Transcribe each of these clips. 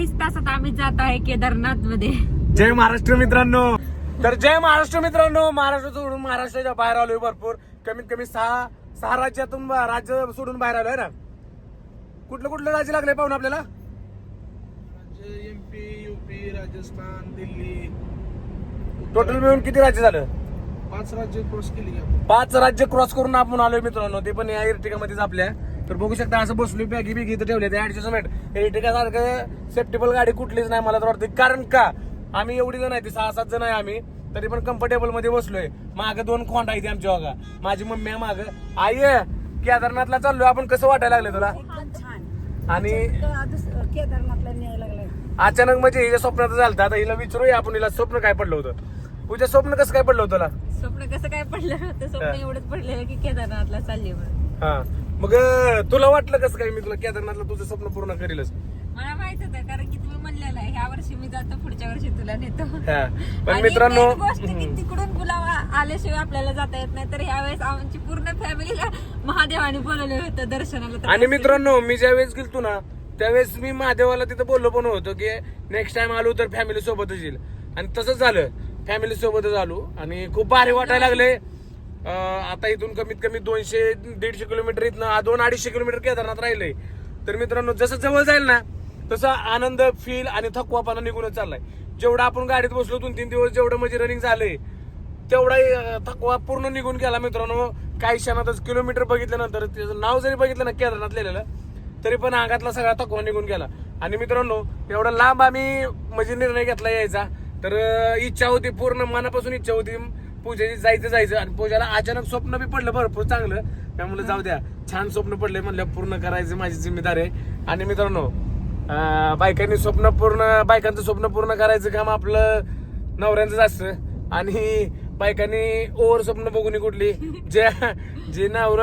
काहीच तासात आम्ही जात आहे केदारनाथमध्ये जय महाराष्ट्र मित्रांनो. तर जय महाराष्ट्र मित्रांनो महाराष्ट्र सोडून महाराष्ट्राच्या बाहेर आलोय भरपूर. कमीत कमी सहा सहा राज्यातून राज्य सोडून बाहेर आलोय ना? कुठलं कुठलं राज्य लागले पाहून आपल्याला? MP UP Rajasthan Delhi. Total मिळून किती राज्य झालं? पाच राज्य क्रॉस केली पाच राज्य क्रॉस करून आपण आलोय मित्रांनो. ते पण या इर्टिकामध्येच आपल्या. तर बघू शकता असं बसलोय बॅगी बिगी इथं ठेवले ते ऍडजस्टमेंट इर्टिका सारखं सेफ्टेबल गाडी कुठलीच नाही मला तर वाटतं. कारण का? आम्ही एवढी जण आहे ती सहा सात जण आहे आम्ही तरी पण कम्फर्टेबलमध्ये बसलोय. माग दोन खोंड आहे आमच्या बघा. माझी मम्मी आहे माग. आई केदारनाथला चाललोय. आपण कसं वाटायला लागलं तुला? आणि केदारनाथला न्यायला लागलाय. अचानक म्हणजे हिच्या स्वप्नात झालं आता हिला विचारूया आपण हिला स्वप्न काय पडलं होतं? तुझ्या स्वप्न कसं काय पडलं होतं तुला? स्वप्न कसं काय पडलं? होतं स्वप्न एवढंच पडलेलं की केदारनाथला चालली हा. मग तुला वाटलं कसं काय? मी तुला केदारनाथला तुझं स्वप्न पूर्ण करीलच. मला माहीत होतं कारण की तुम्ही म्हणलेलं आहे ह्या वर्षी मी जातो पुढच्या वर्षी तुला नेतो. हा. पण आणि मित्रांनो main गोष्ट की तिकडून गुलाबा आल्याशिवाय आपल्याला जाता येत नाही. तर ह्यावेळेस आमची पूर्ण फॅमिलीला महादेवाने बोलवलं होतं दर्शनाला. तर आणि मित्रांनो मी ज्या वेळेस गेलतो ना त्यावेळेस मी महादेवाला तिथं बोललो पण होतो की नेक्स्ट टाइम आलो तर फॅमिली सोबतच येईल. आणि तसंच झालं. फॅमिली सोबतच आलो. आणि खूप भारी वाटायला लागले आता इथून कमीत कमी दोनशे दीडशे किलोमीटर इथनं दोन अडीचशे किलोमीटर केदारनाथ राहिलंय. तर मित्रांनो जसं जवळ जाईल ना तसा आनंद फील आणि थकवापणा निघूनच चाललाय. जेवढं आपण गाडीत बसलो दोन तीन दिवस जेवढं म्हणजे रनिंग झालंय तेवढा थकवा पूर्ण निघून गेला मित्रांनो. काही क्षणातच किलोमीटर बघितल्यानंतर त्याचं नाव जरी बघितलं ना केदारनाथ लिहिलेलं तरी पण अंगातला सगळा थकवा निघून गेला. आणि मित्रांनो एवढा लांब आम्ही म्हणजे निर्णय घेतला यायचा. तर इच्छा होती पूर्ण मनापासून इच्छा होती पूजेची जायचं जायचं. आणि पूजाला अचानक स्वप्न बी पडलं भरपूर चांगलं. त्यामुळे जाऊ द्या. छान स्वप्न पडले म्हणलं पूर्ण करायचं माझी जिम्मेदारी आहे. आणि मित्रांनो बायकांनी स्वप्न पूर्ण बायकांचं स्वप्न पूर्ण करायचं काम आपलं नवऱ्यांचंच असतं. आणि बायकांनी ओव्हर स्वप्न बघून कुठली? जे जे नवर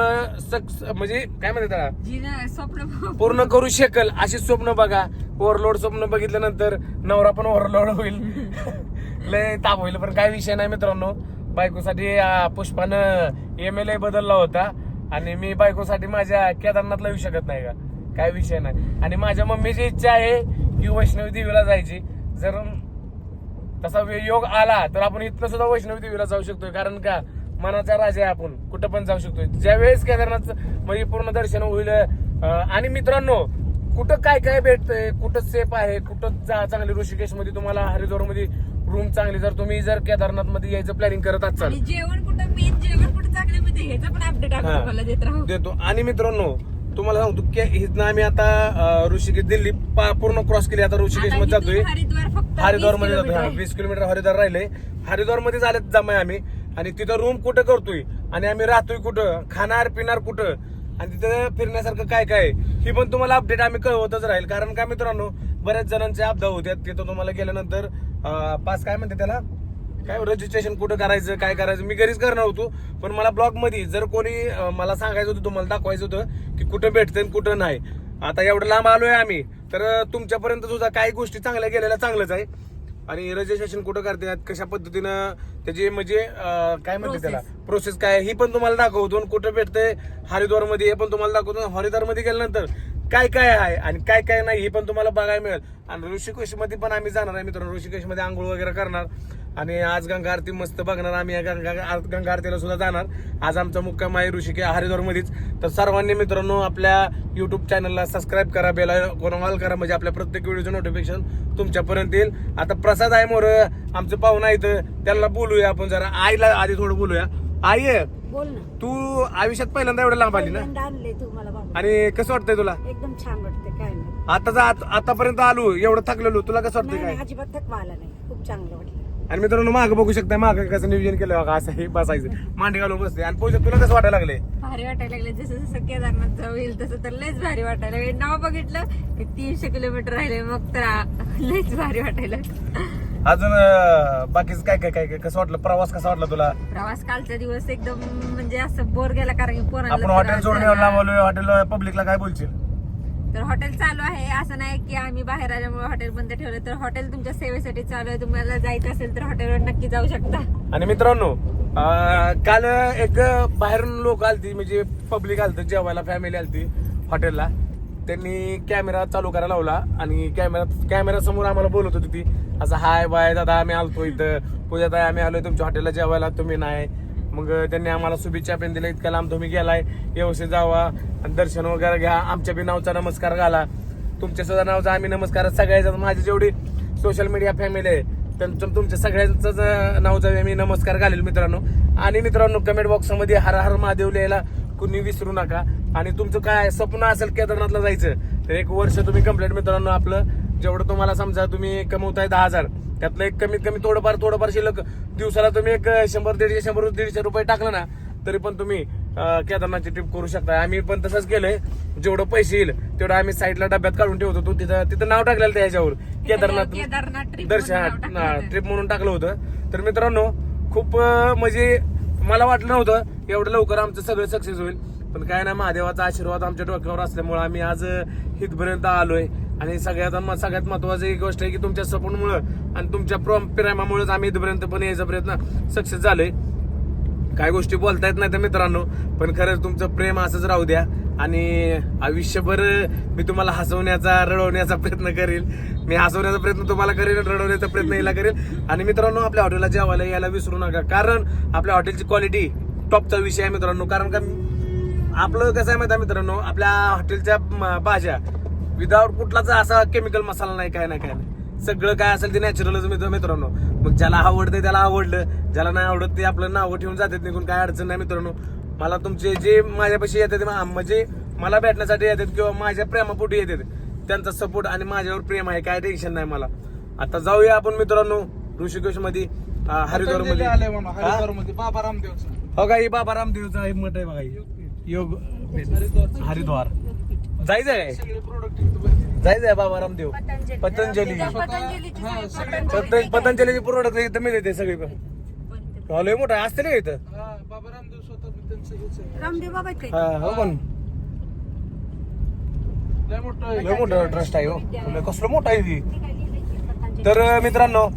सक्स म्हणजे काय म्हणतात त्याला? स्वप्न पूर्ण करू शकेल अशी स्वप्न बघा. ओव्हरलोड स्वप्न बघितल्यानंतर नवरा पण ओव्हरलोड होईल. लय ताप होईल पण काय विषय नाही मित्रांनो. बायकोसाठी पुष्पानं एम एल ए बदलला होता. आणि मी बायकोसाठी माझ्या केदारनाथला येऊ शकत नाही का? काय विषय नाही. आणि माझ्या मम्मीची इच्छा आहे की वैष्णवी देवीला जायची. जर तसा योग आला तर आपण इथनं सुद्धा वैष्णवी देवीला जाऊ शकतोय. कारण का? मनाचा राजा आहे आपण. कुठं पण जाऊ शकतोय. ज्या वेळेस केदारनाथ म्हणजे पूर्ण दर्शन होईल आणि मित्रांनो कुठं काय काय भेटतंय कुठं सेफ आहे कुठं चांगली ऋषिकेशमध्ये तुम्हाला हरिद्वारमध्ये रूम चांगली जर तुम्ही जर केदारनाथमध्ये यायचं प्लॅनिंग करत असाल. आणि जेवण कुठं मेन जेवण कुठं चांगलं म्हणजे ह्याचं पण अपडेट आपण हा. तुम्हाला देत राहू. देतो. आणि मित्रांनो तुम्हाला सांगतो की इथनं आम्ही आता अं, ऋषिकेश दिल्ली पा- पूर्ण क्रॉस केली. आता ऋषिकेश आता मध्ये इथून जातोय. हरिद्वार फक्त हरिद्वार 20 मध्ये जातोय किलोमीटर हा, आहे. वीस किलोमीटर हरिद्वार राहिले. हरिद्वारमध्ये झालेत जमाय आम्ही. आणि तिथं रूम कुठं करतोय? आणि आम्ही राहतोय कुठं? खाणार पिणार कुठं? आणि तिथं फिरण्यासारखं काय काय आहे, ही पण तुम्हाला अपडेट आम्ही कळवतच राहील. कारण काय मित्रांनो बऱ्याच जणांचे अपघात होत्यात तिथं तुम्हाला गेल्यानंतर पास काय म्हणते त्याला? काय रजिस्ट्रेशन कुठं करायचं काय करायचं? मी घरीच करणार होतो पण मला ब्लॉगमध्ये जर कोणी मला सांगायचं होतं तुम्हाला दाखवायचं होतं की कुठं भेटतं आणि कुठं नाही. आता एवढं लांब आलोय आम्ही तर तुमच्यापर्यंत सुद्धा काही गोष्टी चांगल्या गेलेल्या चांगलंच आहे. आणि रजिस्ट्रेशन कुठं करतात कशा पद्धतीनं त्याची म्हणजे काय म्हणते त्याला? प्रोसेस काय ही पण तुम्हाला दाखवतो कुठं भेटतंय हरिद्वारमध्ये हे पण तुम्हाला दाखवतो. हरिद्वारमध्ये गेल्यानंतर काय काय आहे आणि काय काय नाही हे पण तुम्हाला बघायला मिळेल. आणि ऋषिकेशमध्ये पण आम्ही जाणार आहे मित्रांनो. ऋषिकेशमध्ये आंघोळ वगैरे करणार. आणि आज गंगा आरती मस्त बघणार. आम्ही या गंगा गंगा आरतीला सुद्धा जाणार. आज आमचा मुक्काम आहे ऋषिके हरिद्वार मध्येच तर सर्वांनी मित्रांनो आपल्या युट्यूब चॅनलला सबस्क्राईब करा बेल ऑल करा. म्हणजे आपल्या प्रत्येक व्हिडिओचं नोटिफिकेशन तुमच्यापर्यंत येईल. आता प्रसाद आहे मोर. आमचं पाहुणा आहे इथं. त्याला बोलूया आपण जरा. आईला आधी थोडं बोलूया. आई आहे, बोल ना. तू आयुष्यात पहिल्यांदा एवढं लांब आली ना? पहिल्यांदा आणले तू मला बाबा. आणि कसं वाटतंय तुला? एकदम छान वाटते काय नाही. आताचा आत- आतापर्यंत आलो एवढं थकलेलो तुला कसं वाटतंय नाही काय? नाही, अजिबात थकवा आला नाही. खूप चांगलं वाटलं. आणि मित्रांनो मागं बघू शकता मागं कसं नियोजन केलं बघा असं हे बसायचं. मांडी घालून बसते आणि पूजा तुला कसं वाटायला लागले भारी वाटायला लागले जसं जसं केदारनाथ जाऊ येईल तसं तर लयच भारी वाटायला लागले नाव बघितलं की तीनशे किलोमीटर राहिले मग तर आ- लयच भारी वाटायला अजून अं, बाकीचं काय काय काय काय कसं वाटलं? प्रवास कसा वाटला तुला? प्रवास कालचा दिवस एकदम म्हणजे असं बोर गेला कारण की पोरांना आपण त्रास हॉटेल सोडून झाला. लांबलोय हॉटेल पब्लिकला काय बोलशील? तर हॉटेल चालू आहे. असं नाही की आम्ही बाहेर आल्यामुळे हॉटेल बंद ठेवलं. तर हॉटेल तुमच्या सेवेसाठी चालू आहे. तुम्हाला जायचं असेल तर हॉटेलवर नक्की जाऊ शकता. आणि मित्रांनो अं, काल एक बाहेरून लोक आलती. म्हणजे पब्लिक आलत. जेवायला फॅमिली आलती हॉटेलला त्यांनी कॅमेरा चालू करायला लावला आणि कॅमेरा कॅमेरा समोर आम्हाला बोलत होती ती असं हाय बाय दादा आम्ही आलतो इथं. पूजा ताई आम्ही आलोय तुमच्या हॉटेलला जेवायला तुम्ही नाही. मग त्यांनी आम्हाला शुभेच्छा पण दिल्या इतक्या लांब तुम्ही गेलाय. व्यवस्थित जावा आणि दर्शन वगैरे घ्या. आमच्या बी नावचा नमस्कार घाला. तुमच्या सुद्धा नावचा आम्ही नमस्कार. सगळ्याचा माझी जेवढी सोशल मीडिया फॅमिली आहे त्यांचं तुमच्या सगळ्यांचं नावचा मी नमस्कार घालेल मित्रांनो. आणि मित्रांनो कमेंट बॉक्समध्ये हर हर महादेव लिहायला कुणी विसरू नका. आणि तुमचं काय स्वप्न असेल केदारनाथला जायचं तर एक वर्ष तुम्ही कंप्लीट मित्रांनो आपलं जेवढं तुम्हाला समजा तुम्ही कमवताय दहा हजार त्यातलं एक कमीत कमी थोडंफार थोडंफार शिल्लक दिवसाला तुम्ही एक शंभर दीडशे शंभर दीडशे रुपये टाकलं ना तरी पण तुम्ही केदारनाथची ट्रिप करू शकता आम्ही पण तसंच केलंय. जेवढं पैसे येईल तेवढं आम्ही साईडला डब्यात काढून ठेवतो. तो तिथं तिथं नाव टाकलेलं त्या ह्याच्यावर. केदारनाथ दर्शन. ट्रिप म्हणून टाकलं होतं. तर मित्रांनो खूप म्हणजे मला वाटलं नव्हतं एवढं लवकर आमचं सगळं सक्सेस होईल. पण काय ना महादेवाचा आशीर्वाद आमच्या डोक्यावर असल्यामुळे आम्ही आज इथपर्यंत आलोय. आणि सगळ्यात सगळ्यात महत्वाची एक गोष्ट आहे की तुमच्या सपोर्टमुळं आणि तुमच्या प्रेमामुळेच आम्ही इथपर्यंत पण यायचा प्रयत्न सक्सेस झालोय. काय गोष्टी बोलता येत नाही तर मित्रांनो पण खरंच तुमचं प्रेम असंच राहू द्या. आणि आयुष्यभर मी तुम्हाला हसवण्याचा रडवण्याचा प्रयत्न करेल. मी हसवण्याचा प्रयत्न तुम्हाला करेल रडवण्याचा प्रयत्न यायला करेल आणि मित्रांनो आपल्या हॉटेलला जेवायला यायला विसरू नका. कारण आपल्या हॉटेलची क्वालिटी टॉपचा विषय आहे मित्रांनो. कारण का आपलं कसं आहे माहिती आहे मित्रांनो? आपल्या हॉटेलच्या भाज्या विदाऊट कुठलाच असा केमिकल मसाला नाही काय नाही काय नाही. सगळं काय असेल ते नॅचरलच मित्र मित्रांनो. मग ज्याला आवडतं त्याला आवडलं. ज्याला नाही आवडत ते आपलं नावं ठेवून जातात निघून काय अडचण नाही मित्रांनो. मला तुमचे जे माझ्यापाशी येतात म्हणजे मला भेटण्यासाठी येतात किंवा माझ्या प्रेमापोटी येतात त्यांचा सपोर्ट आणि माझ्यावर प्रेम आहे काय टेन्शन नाही मला. आता जाऊया आपण मित्रांनो ऋषिकेशमध्ये हरिद्वारमध्ये हरिद्वारमध्ये बाबा रामदेवचा. हो का? ही बाबा रामदेवचा आहे मठ आहे बघा. हे. योग हरिद्वार. जायचं आहे सगळे प्रोडक्ट इथं बनते जायचंय बाबा रामदेव. पतंजली. पतंजली. पतंजलीची हा, सगळे पतंजली पतंजलीचे प्रोडक्ट इथं मिळते सगळे. पण बनते. लय मोठं आहे. असते ना इथं? हा बाबा रामदेव स्वतः बी त्यांचं हेच आहे. रामदेव बाबा आहेत हा, काय हो पण. लय मोठं आहे. लय मोठं ट्रस्ट आहे हो. लय कसलं मोठं आहे ती. काय. तर मित्रांनो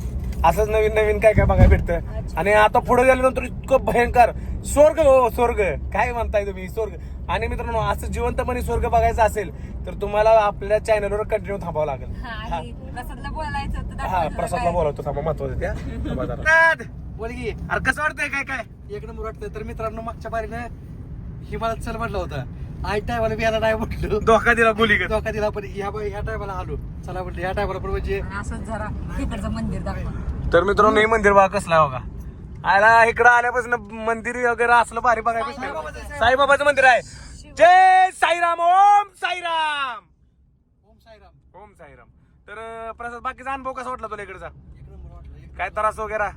असंच नवीन नवीन काय काय बघायला भेटतं? आणि आता पुढे गेल्यानंतर इतकं भयंकर स्वर्ग हो स्वर्ग. काय म्हणताय तुम्ही? स्वर्ग. आणि मित्रांनो असं जिवंतपणे स्वर्ग बघायचं असेल तर तुम्हाला आपल्या चॅनलवर कंटिन्यू थांबावं लागेल. हा, आणि प्रसादला बोलायचं होतं, हा प्रसादला. बोलवतो थांबा महत्वाचं त्या थांबा जरा. बोल की. अरे कसं वाटतंय काय काय? एक नंबर वाटतंय. तर मित्रांनो मागच्या बारीनं हिमालयात चल म्हटलं होतं. आई टायमाला मी याला नाही म्हटलो. धोका दिला गोली धोका दिला पण ह्या बाई ह्या टायमाला आलो. चला म्हटलं ह्या टायमाला पण म्हणजे असंच जरा तिकडचं मंदिर दाखवा. तर मित्रांनो हे मंदिर बघा कसलं आहे बघा. आला इकडं आल्यापासून मंदिर वगैरे असलं भारी बघायचं साईबाबाचं मंदिर आहे. जय साईराम ओम साईराम. ओम साईराम. ओम साईराम. तर प्रसाद बाकीचा अनुभव कसा वाटला तुला इकडचा? एक नंबर वाटलं एक काय त्रास वगैरे?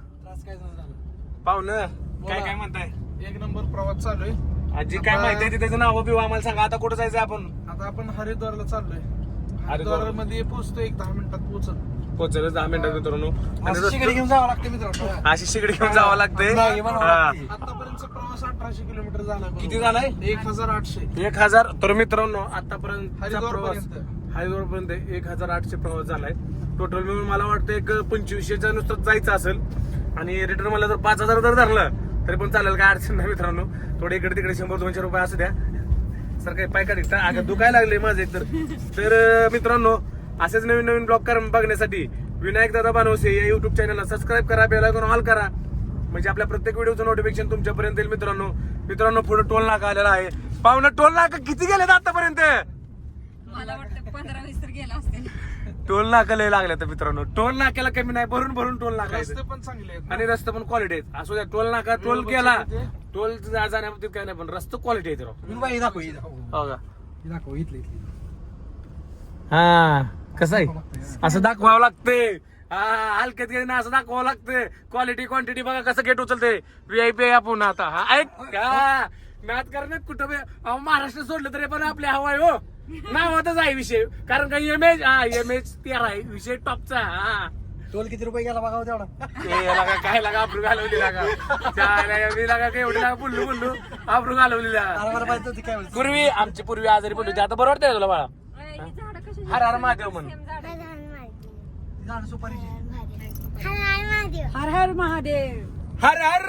पाहुणं काय. काय म्हणताय? एक नंबर प्रवास चालू आहे. आजी काय माहिती आहे त्याचं नाव बिव आम्हाला सांगा. आता कुठं जायचं आपण? आता आपण हरिद्वारला चाललोय. हरिद्वारमध्ये पोहोचतो एक दहा मिनिटात पोहोचल. पोहोचल दहा मिनिटात मित्रांनो. घेऊन जावं लागतं मित्रांनो. अशी घेऊन जावं लागतंय नाही, म्हणावं हा. लागते. आतापर्यंतचा प्रवास अठराशे किलोमीटर झाला किती झालाय? एक हजार आठशे. एक हजार तर मित्रांनो आतापर्यंत हरिद्वारपर्यंत. हरिद्वार पर्यंत. एक हजार आठशे प्रवास झालाय. टोटल मिळून मला वाटतं एक पंचवीसशेच्या नुसतं जायचं असेल. आणि रिटर्न मला जर पाच हजार जर धरलं तरी पण चालेल काय अडचण नाही मित्रांनो. थोडे इकडे तिकडे शंभर दोनशे रुपये असू द्या. सर काही पाय काढी अगं दुखायला लागले माझे तर तर मित्रांनो असेच नवीन नवीन ब्लॉग कर बघण्यासाठी विनायक दादा बानवसे या युट्यूब चॅनलला सबस्क्राईब करा बेल आयकॉन ऑल करा. म्हणजे आपल्या प्रत्येक व्हिडिओचं नोटिफिकेशन तुमच्यापर्यंत येईल मित्रांनो. मित्रांनो पुढे टोल नाका आलेला आहे. पाहुणं टोल नाका किती गेलेत आतापर्यंत? मला वाटतं पंधरा वीस तर गेला असतील टोल नाका लय लागले तर मित्रांनो. टोल नाक्याला कमी नाही भरून भरून टोल नाका रस्ते. पण चांगले आहेत आणि रस्ते पण क्वालिटी आहेत. असू द्या टोल नाका टोल केला. टोल जाण्याबाबतीत काय नाही पण रस्ते क्वालिटी राव. ही बाई दाखव ही दाखव. हो का? ही दाखव इथली इथली. हा कसं आहे? असं दाखवावं लागते हा हलक्यात गेले ना असं दाखवावं लागते क्वालिटी क्वांटिटी बघा कसं गेट उचलते व्हीआयपी आपण आता. हा ऐक का मॅथ करण्यात कुठं बे- अहो, महाराष्ट्र सोडलं तरी पण आपल्या हवाय हो. नावातच आहे विषय. कारण का एम एच हा एम एच तेरा आहे. विषय टॉपचा हा. टोल किती रुपये गेला बघावं तेवढा? ए, लागा काय लागा आबरू घालवली लागा. एवढी लागा बुल्लू बुल्लू. आबरू घालवली लागा. अरे मला पाहिजे होती काय म्हणते. पूर्वी आमची पूर्वी आजारी पडली होती. आता बरं वाटतंय तुला बाळा? अय, झाडं कशी हर हर महादेव म्हण सेम झाडं. आहेत. ही झाडं सुपारीची. हर हर महादेव. हर हर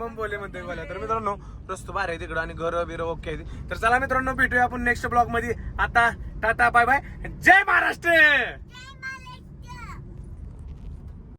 केदारनाथ बोले म्हणते मला तर मित्रांनो रस्तो भारी आहे तिकडं आणि घर बिर ओके आहे तर चला मित्रांनो भेटूया आपण नेक्स्ट ब्लॉगमध्ये. आता टाटा बाय बाय जय महाराष्ट्र!